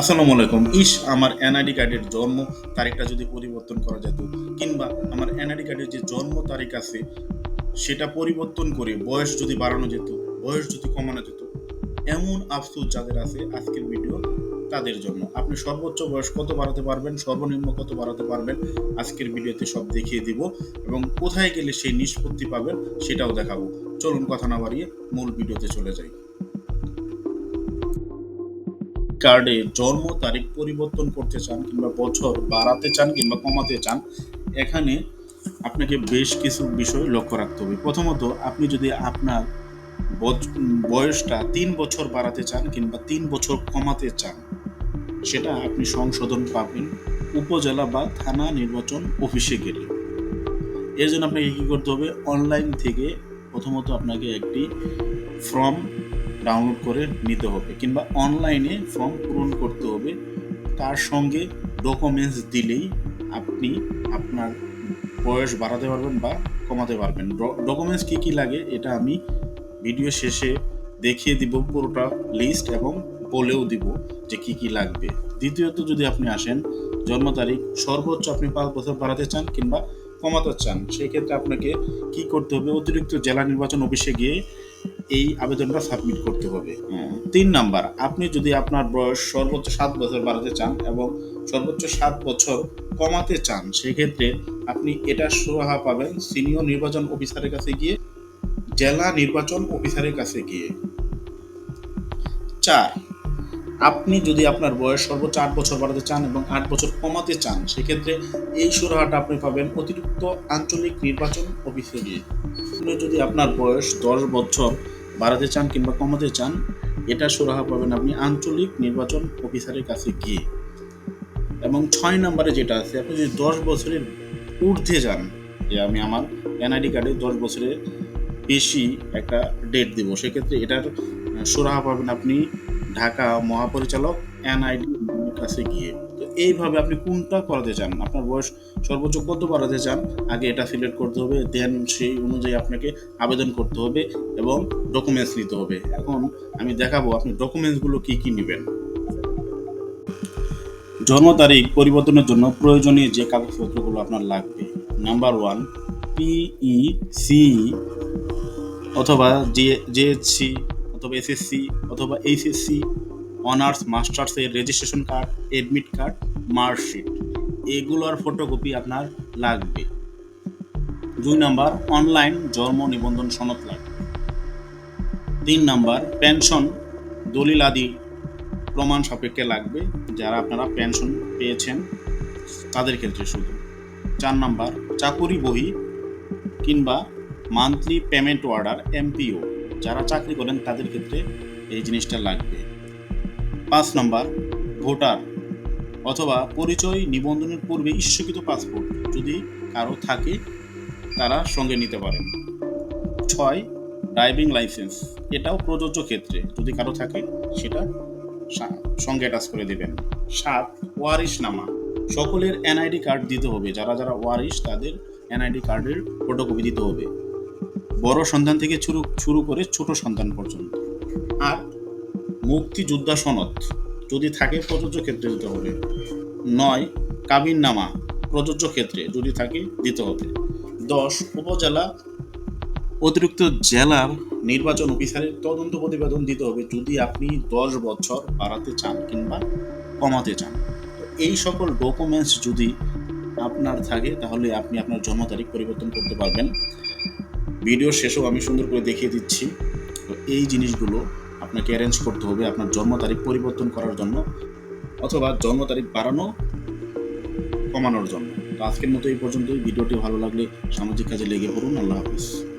আসসালামু আলাইকুম। ইস, আমার এনআইডি কার্ডের জন্ম তারিখটা যদি পরিবর্তন করা যেত, কিংবা আমার এনআইডি কার্ডের যে জন্ম তারিখ আছে, সেটা পরিবর্তন করে বয়স যদি বাড়ানো যেত, বয়স যদি কমানো যেত, এমন আফসোস যাদের আছে আজকের ভিডিও তাদের জন্য। আপনি সর্বোচ্চ বয়স কত বাড়াতে পারবেন, সর্বনিম্ন কত বাড়াতে পারবেন, আজকের ভিডিওতে সব দেখিয়ে দিব এবং কোথায় গেলে সেই নিষ্পত্তি পাবেন সেটাও দেখাবো। চলুন কথা না বাড়িয়ে মূল ভিডিওতে চলে যাই। কার্ডে জন্ম, তারিখ পরিবর্তন করতে চান কিংবা বছর বাড়াতে চান কিংবা কমাতে চান, এখানে আপনাকে বেশ কিছু বিষয় লক্ষ্য রাখতে হবে। প্রথমত, আপনি যদি আপনার বয়সটা তিন বছর বাড়াতে চান কিংবা তিন বছর কমাতে চান, সেটা আপনি সংশোধন পাবেন উপজেলা বা থানা নির্বাচন অফিসে গেলে। এর জন্য আপনাকে কী করতে হবে? অনলাইন থেকে প্রথমত আপনাকে একটি ফর্ম ডাউনলোড করে নিতে হবে কিংবা অনলাইনে ফর্ম পূরণ করতে হবে। তার সঙ্গে ডকুমেন্টস দিলেই আপনি আপনার বয়স বাড়াতে পারবেন বা কমাতে পারবেন। ডকুমেন্টস কী কী লাগে এটা আমি ভিডিও শেষে দেখিয়ে দিব, পুরোটা লিস্ট এবং বলেও দিব যে কি কি লাগবে। দ্বিতীয়ত যদি আপনি আসেন, জন্ম তারিখ, সর্বোচ্চ আপনি পাঁচ বছর বাড়াতে চান কিংবা কমাতে চান সেই ক্ষেত্রে আপনাকে কি করতে হবে? অতিরিক্ত জেলা নির্বাচন অফিসে গিয়ে এই আবেদনটা সাবমিট করতে হবে। তিন নাম্বার আপনি যদি আপনার বয়স সর্বোচ্চ সাত বছর বাড়াতে চান এবং সর্বোচ্চ সাত বছর কমাতে চান সেক্ষেত্রে আপনি এটা সুরাহা পাবেন সিনিয়র নির্বাচন অফিসারের কাছে গিয়ে জেলা নির্বাচন অফিসারের কাছে গিয়ে। চার আপনি যদি আপনার বয়স সর্বোচ্চ আট বছর বাড়াতে চান এবং আট বছর কমাতে চান সেক্ষেত্রে এই সুরাহাটা আপনি পাবেন অতিরিক্ত আঞ্চলিক নির্বাচন অফিসে গিয়ে। যদি আপনার বয়স দশ বছর বাড়াতে চান কিংবা কমাতে চান, এটা সুরাহা পাবেন আপনি আঞ্চলিক নির্বাচন অফিসারের কাছে গিয়ে। এবং ছয় নম্বরে যেটা আছে, আপনি যদি দশ বছরের ঊর্ধ্বে যান, যে আমি আমার এনআইডি কার্ডে দশ বছরের বেশি একটা ডেট দিব, সেক্ষেত্রে এটার সুরাহা পাবেন আপনি ঢাকা মহাপরিচালক এনআইডি কাছে গিয়ে। এইভাবে আপনি কোনটা করাতে চান? আপনার বয়স সর্বোচ্চ কত বাড়াতে চান? আগে এটা সিলেক্ট করতে হবে দেন সেই অনুযায়ী আপনাকে আবেদন করতে হবে এবং ডকুমেন্টস নিতে হবে। এখন আমি দেখাবো আপনি ডকুমেন্টসগুলো কি কি নেবেন। জন্ম তারিখ, পরিবর্তনের জন্য প্রয়োজনীয় যে কাগজপত্রগুলো আপনার লাগবে। নাম্বার ওয়ান পিই সি অথবা জে জেএসসি অথবা এসএসসি অথবা HSC honours মাস্টার্সের registration card admit card marksheet এগুলোর ফটোকপি আপনার লাগবে। দুই নাম্বার অনলাইন জন্ম নিবন্ধন সনদ লাগবে। তিন নাম্বার পেনশন দলিল আদি প্রমাণ সাপেক্ষে লাগবে। যারা আপনারা পেনশন পেয়েছেন, তাদের ক্ষেত্রে শুধু। চার নাম্বার, চাকুরি বহি কিংবা মান্থলি পেমেন্ট অর্ডার এমপিও যারা চাকরি করেন, তাদের ক্ষেত্রে এই জিনিসটা লাগবে। পাঁচ নম্বর, ভোটার অথবা পরিচয় নিবন্ধনের পূর্বে ইস্যুকৃত পাসপোর্ট যদি কারও থাকে, তারা সঙ্গে নিতে পারেন ছয়, ড্রাইভিং লাইসেন্স, এটাও প্রযোজ্য ক্ষেত্রে যদি কারও থাকে, সেটা সঙ্গে অ্যাটাচ করে দেবেন। সাত, ওয়ারিশ নামা, সকলের এনআইডি কার্ড দিতে হবে, যারা যারা ওয়ারিশ, তাদের এনআইডি কার্ডের ফটোকপি দিতে হবে। বড় সন্তান থেকে শুরু শুরু করে ছোট সন্তান পর্যন্ত। আর মুক্তিযোদ্ধা সনদ। যদি থাকে প্রযোজ্য ক্ষেত্রে দিতে হবে। নয় কাবিন নামা প্রযোজ্য ক্ষেত্রে যদি থাকে দিতে হবে। দশ, উপজেলা অতিরিক্ত জেলার নির্বাচন অফিসারের তদন্ত প্রতিবেদন দিতে হবে যদি আপনি দশ বছর বাড়াতে চান কিংবা কমাতে চান। এই সকল ডকুমেন্টস যদি আপনার থাকে, তাহলে আপনি আপনার জন্ম তারিখ পরিবর্তন করতে পারবেন। ভিডিও শেষেও আমি সুন্দর করে দেখিয়ে দিচ্ছি। তো এই জিনিসগুলো আপনাকে অ্যারেঞ্জ করতে হবে আপনার জন্ম তারিখ পরিবর্তন করার জন্য অথবা জন্ম তারিখ বাড়ানো কমানোর জন্য। তো আজকের মতো এই পর্যন্তই। ভিডিওটি ভালো লাগলে সামাজিক কাজে লেগে পড়ুন। আল্লাহ হাফিজ।